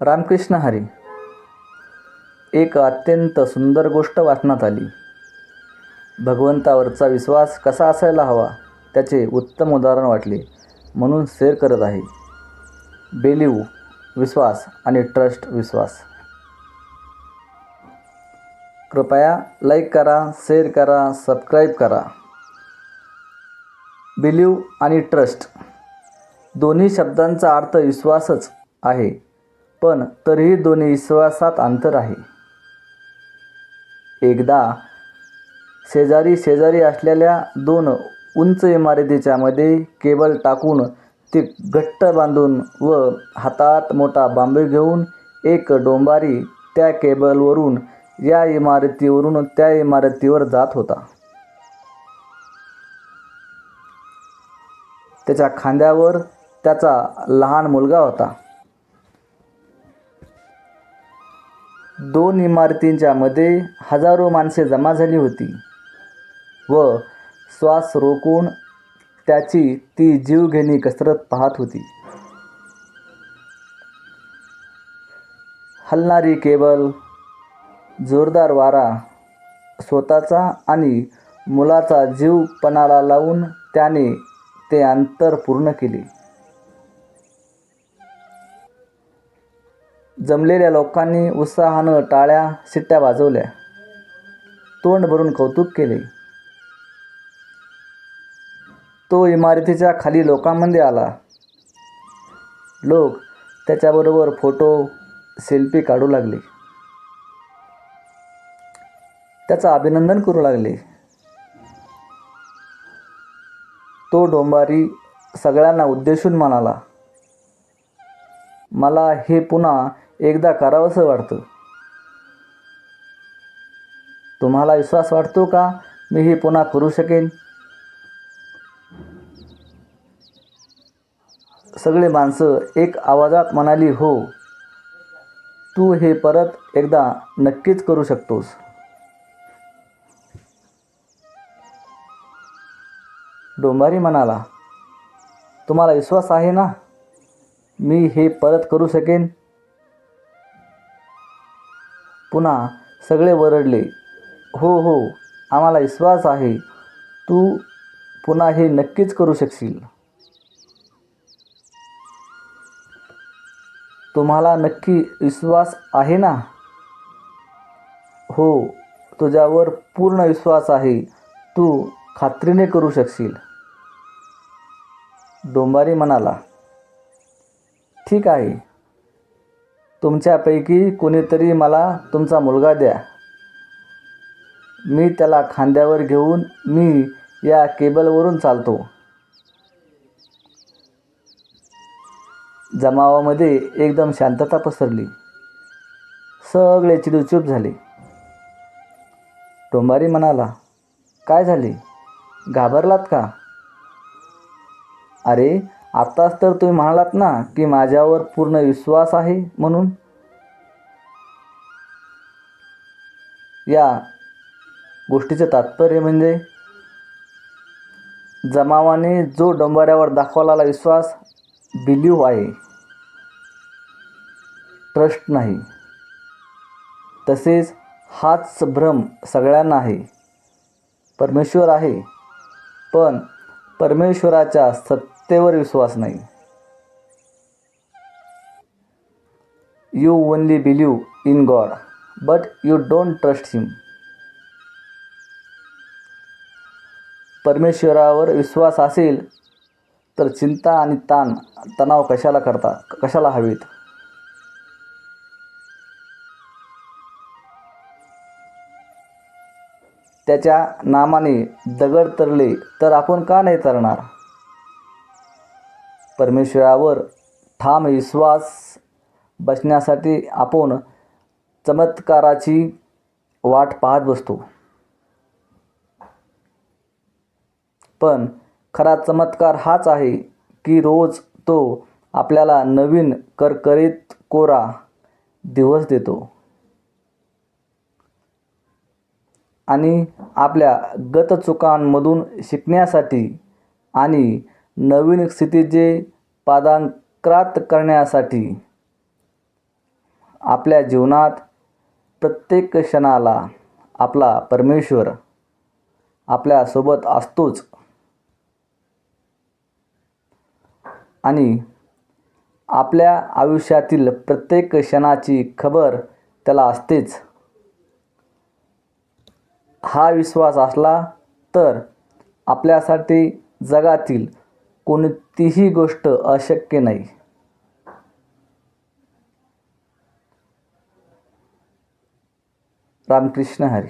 रामकृष्ण हरी. एक अत्यंत सुंदर गोष्ट वाचण्यात आली. भगवंतावरचा विश्वास कसा असायला हवा त्याचे उत्तम उदाहरण वाटले म्हणून शेअर करत आहे. बेलीव विश्वास आणि ट्रस्ट विश्वास. कृपया लाईक करा शेअर करा सबस्क्राईब करा. बिलीव आणि ट्रस्ट दोन्ही शब्दांचा अर्थ विश्वासच आहे. पण तरीही दोन्ही विश्वासात अंतर आहे. एकदा शेजारी शेजारी असलेल्या दोन उंच इमारतीच्या मध्ये केबल टाकून ते घट्ट बांधून व हातात मोठा बांबू घेऊन एक डोंबारी त्या केबलवरून या इमारतीवरून त्या इमारतीवर जात होता. त्याच्या खांद्यावर त्याचा लहान मुलगा होता. दोन इमारतींच्या मध्ये हजारो माणसे जमा झाली होती व श्वास रोखून त्याची ती जीवघेणी कसरत पाहत होती. हलणारी केबल जोरदार वारा स्वतःचा आणि मुलाचा जीव पणाला लावून त्याने ते अंतर पूर्ण केले. जमलेल्या लोकांनी उत्साहानं टाळ्या शिट्ट्या वाजवल्या. तोंड भरून कौतुक केले. तो इमारतीच्या खाली लोकांमध्ये आला. लोक त्याच्याबरोबर फोटो सेल्फी काढू लागले. त्याचं अभिनंदन करू लागले. तो डोंबारी सगळ्यांना उद्देशून म्हणाला मला हे पुन्हा एकदा करावंसं वाटतं. तुम्हाला विश्वास वाटतो का मी हे पुन्हा करू शकेन? सगळे माणसं एक आवाजात म्हणाली हो तू हे परत एकदा नक्कीच करू शकतोस. डोंबारी म्हणाला तुम्हाला विश्वास आहे ना? मी हे परत करू शकेन? पुन्हा सगळे वरडले हो हो आम्हाला विश्वास आहे तू पुन्हा हे नक्कीच करू शकशील. तुम्हाला नक्की विश्वास आहे ना? हो तुझ्यावर पूर्ण विश्वास आहे तू खात्रीने करू शकशील. डोंबारी म्हणाला ठीक आहे. तुमच्यापैकी कोणीतरी मला तुमचा मुलगा द्या. मी त्याला खांद्यावर घेऊन मी या केबलवरून चालतो. जमावामध्ये एकदम शांतता पसरली. सगळे चिडूचूप झाले. टोंबारी म्हणाला काय झाले? घाबरलात का? अरे आत्ताच तर तुम्ही म्हणालात ना की माझ्यावर पूर्ण विश्वास आहे म्हणून. या गोष्टीचे तात्पर्य म्हणजे जमावाने जो डोंबाऱ्यावर दाखवलेला विश्वास बिलीव आहे ट्रस्ट नाही तसेच हाच भ्रम सगळ्यांना आहे. परमेश्वर आहे पण परमेश्वराच्या सत्तेवर विश्वास नाही. You only believe in God but you don't trust him परमेश्वरावर विश्वास असेल तर चिंता आणि ताण तणाव कशाला करता कशाला हवेत? त्याच्या नामाने दगड तरले तर आपण का नाही तरणार? परमेश्वरावर ठाम विश्वास बसण्यासाठी आपण चमत्काराची वाट पाहत बसतो. पण खरा चमत्कार हाच आहे की रोज तो आपल्याला नवीन करकरीत कोरा दिवस देतो. आणि आपल्या गतचुकांमधून शिकण्यासाठी आणि नवीन स्थितीचे पादांक्रात करण्यासाठी आपल्या जीवनात प्रत्येक क्षणाला आपला परमेश्वर आपल्यासोबत असतोच. आणि आपल्या आयुष्यातील प्रत्येक क्षणाची खबर त्याला असतेच. हा विश्वास असला तर आपल्यासाठी जगातील कोणतीही गोष्ट अशक्य नाही. रामकृष्ण हरी.